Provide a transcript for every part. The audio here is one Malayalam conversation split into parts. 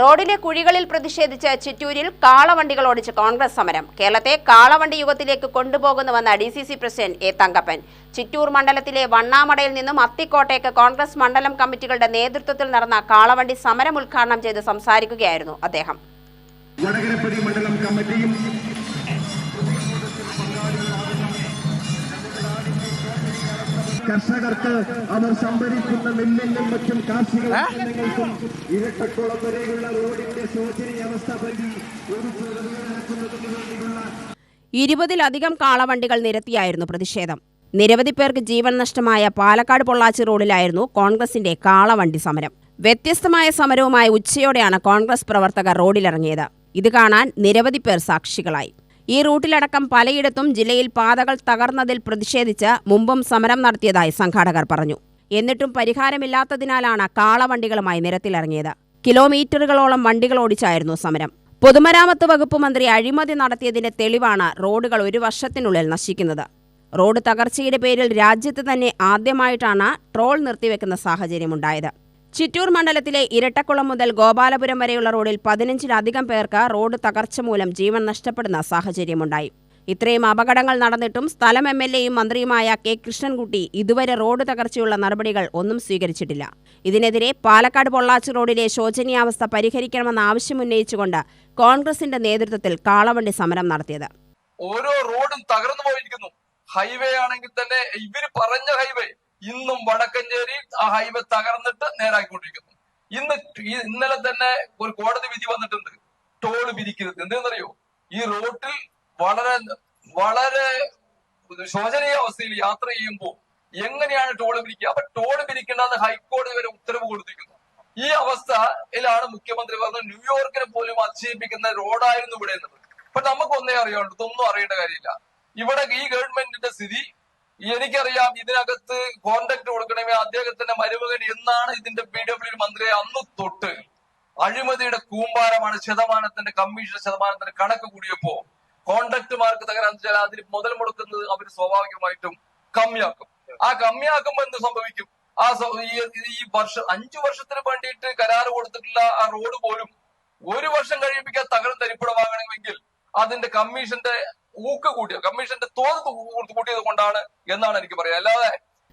റോഡിലെ കുഴികളിൽ പ്രതിഷേധിച്ച് ചിറ്റൂരിൽ കാളവണ്ടികൾ ഓടിച്ച് കോൺഗ്രസ് സമരം. കേരളത്തെ കാളവണ്ടി യുഗത്തിലേക്ക് കൊണ്ടുപോകുന്നുവെന്ന D C C president A Thankappan. Chittur മണ്ഡലത്തിലെ വണ്ണാമടയിൽ നിന്നും അത്തിക്കോട്ടേക്ക് കോൺഗ്രസ് മണ്ഡലം കമ്മിറ്റികളുടെ നേതൃത്വത്തിൽ നടന്ന കാളവണ്ടി സമരം ഉദ്ഘാടനം ചെയ്ത് സംസാരിക്കുകയായിരുന്നു അദ്ദേഹം. മണ്ഡലം കമ്മിറ്റിയും കർഷകർക്ക് അവർ സംഭരിക്കുന്ന നെല്ലിനും മറ്റും കാർഷിക ഉൽപ്പന്നങ്ങൾക്കും ഇരട്ടക്കുളം വരെയുള്ള റോഡിന്റെ ശോചനീയ അവസ്ഥ പറ്റി ഒരു വേണ്ടിയുള്ള ഇരുപതിലധികം കാളവണ്ടികൾ നിരത്തിയായിരുന്നു പ്രതിഷേധം. നിരവധി പേർക്ക് ജീവൻ നഷ്ടമായ പാലക്കാട് പൊള്ളാച്ചി റോഡിലായിരുന്നു കോൺഗ്രസിന്റെ കാളവണ്ടി സമരം. വ്യത്യസ്തമായ സമരവുമായി ഉച്ചയോടെയാണ് കോൺഗ്രസ് പ്രവർത്തകർ റോഡിലിറങ്ങിയത്. ഇത് കാണാൻ നിരവധി പേർ സാക്ഷികളായി. ഈ റൂട്ടിലടക്കം പലയിടത്തും ജില്ലയിൽ പാതകൾ തകർന്നതിൽ പ്രതിഷേധിച്ച് മുമ്പും സമരം നടത്തിയതായി സംഘാടകർ പറഞ്ഞു. എന്നിട്ടും പരിഹാരമില്ലാത്തതിനാലാണ് കാളവണ്ടികളുമായി നിരത്തിലിറങ്ങിയത്. കിലോമീറ്ററുകളോളം വണ്ടികൾ ഓടിച്ചായിരുന്നു സമരം. പൊതുമരാമത്ത് വകുപ്പ് മന്ത്രി അഴിമതി നടത്തിയതിന്റെ തെളിവാണ് റോഡുകൾ ഒരു വർഷത്തിനുള്ളിൽ നശിക്കുന്നത്. റോഡ് തകർച്ചയുടെ പേരിൽ രാജ്യത്ത് തന്നെ ആദ്യമായിട്ടാണ് ട്രോൾ നിർത്തിവെക്കുന്ന സാഹചര്യമുണ്ടായത്. ചിറ്റൂർ മണ്ഡലത്തിലെ ഇരട്ടക്കുളം മുതൽ ഗോപാലപുരം വരെയുള്ള റോഡിൽ പതിനഞ്ചിലധികം പേർക്ക് റോഡ് തകർച്ച മൂലം ജീവൻ നഷ്ടപ്പെടുന്ന സാഹചര്യമുണ്ടായി. ഇത്രയും അപകടങ്ങൾ നടന്നിട്ടും സ്ഥലം എം എൽ എയും മന്ത്രിയുമായ കെ കൃഷ്ണൻകുട്ടി ഇതുവരെ റോഡ് തകർച്ചയുള്ള നടപടികൾ ഒന്നും സ്വീകരിച്ചിട്ടില്ല. ഇതിനെതിരെ പാലക്കാട് പൊള്ളാച്ചി റോഡിലെ ശോചനീയാവസ്ഥ പരിഹരിക്കണമെന്ന ആവശ്യം ഉന്നയിച്ചുകൊണ്ട് കോൺഗ്രസിന്റെ നേതൃത്വത്തിൽ കാളവണ്ടി സമരം നടത്തിയത്. ഓരോ റോഡും തകർന്നു പോയിരിക്കുന്നു. ഹൈവേ ആണെങ്കിൽ തന്നെ ഇവർ പറഞ്ഞ ഹൈവേ ഇന്നും വടക്കഞ്ചേരി ആ ഹൈവേ തകർന്നിട്ട് നേരാക്കിക്കൊണ്ടിരിക്കുന്നു ഇന്ന് ഇന്നലെ തന്നെ ഒരു കോടതി വിധി വന്നിട്ടുണ്ട്. ടോൾ പിരിക്കരുത്. എന്തെന്നറിയോ? ഈ റോട്ടിൽ വളരെ വളരെ ശോചനീയ അവസ്ഥയിൽ യാത്ര ചെയ്യുമ്പോൾ എങ്ങനെയാണ് ടോൾ പിരിക്കുക? അപ്പൊ ടോൾ പിരിക്കേണ്ടെന്ന് ഹൈക്കോടതി വരെ ഉത്തരവ് കൊടുത്തിരിക്കുന്നു. ഈ അവസ്ഥയിലാണ് മുഖ്യമന്ത്രി പറഞ്ഞത് ന്യൂയോർക്കിനെ പോലും അതിശയിപ്പിക്കുന്ന റോഡായിരുന്നു ഇവിടെ എന്നുള്ളത്. അപ്പൊ നമുക്കൊന്നേ അറിയാണ്ട് ഇതൊന്നും അറിയേണ്ട കാര്യമില്ല. ഇവിടെ ഈ ഗവൺമെന്റിന്റെ സ്ഥിതി എനിക്കറിയാം ഇതിനകത്ത് കോണ്ടാക്ട് കൊടുക്കണമെങ്കിൽ അദ്ദേഹത്തിന്റെ മരുമകൻ എന്നാണ് ഇതിന്റെ പി ഡബ്ല്യു മന്ത്രിയെ അന്ന് തൊട്ട് അഴിമതിയുടെ കൂമ്പാരമാണ് ശതമാനത്തിന്റെ കമ്മീഷൻ ശതമാനത്തിന്റെ കണക്ക് കൂടിയപ്പോ കോണ്ടാക്ടുമാർക്ക് തകരാന്ന് വെച്ചാൽ അതിന് മുതൽ മുടക്കുന്നത് അവർ സ്വാഭാവികമായിട്ടും കമ്മിയാക്കും. ആ കമ്മിയാക്കുമ്പോ എന്ത് സംഭവിക്കും? ആ ഈ വർഷം അഞ്ചു വർഷത്തിന് വേണ്ടിയിട്ട് കരാർ കൊടുത്തിട്ടുള്ള ആ റോഡ് പോലും ഒരു വർഷം കഴിയുമ്പോൾ തകരം തരിപ്പിടമാകണമെങ്കിൽ അതിന്റെ കമ്മീഷന്റെ ഊക്ക് കൂട്ടിയത് കമ്മീഷന്റെ തോത് കൂട്ടിയത് കൊണ്ടാണ് എന്നാണ് എനിക്ക് പറയാം അല്ലാതെ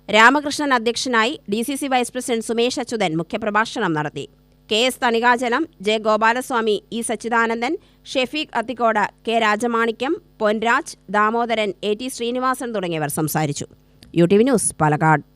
രാമകൃഷ്ണൻ അധ്യക്ഷനായി D C C vice president Sumesh Achuthan മുഖ്യപ്രഭാഷണം നടത്തി. K S Thanikachalam J Gopalaswamy E Sachidanandan Shafeeq Athikode K Rajamanikyam Ponraj Damodaran A T Srinivasan തുടങ്ങിയവർ സംസാരിച്ചു. U T V news Palakkad.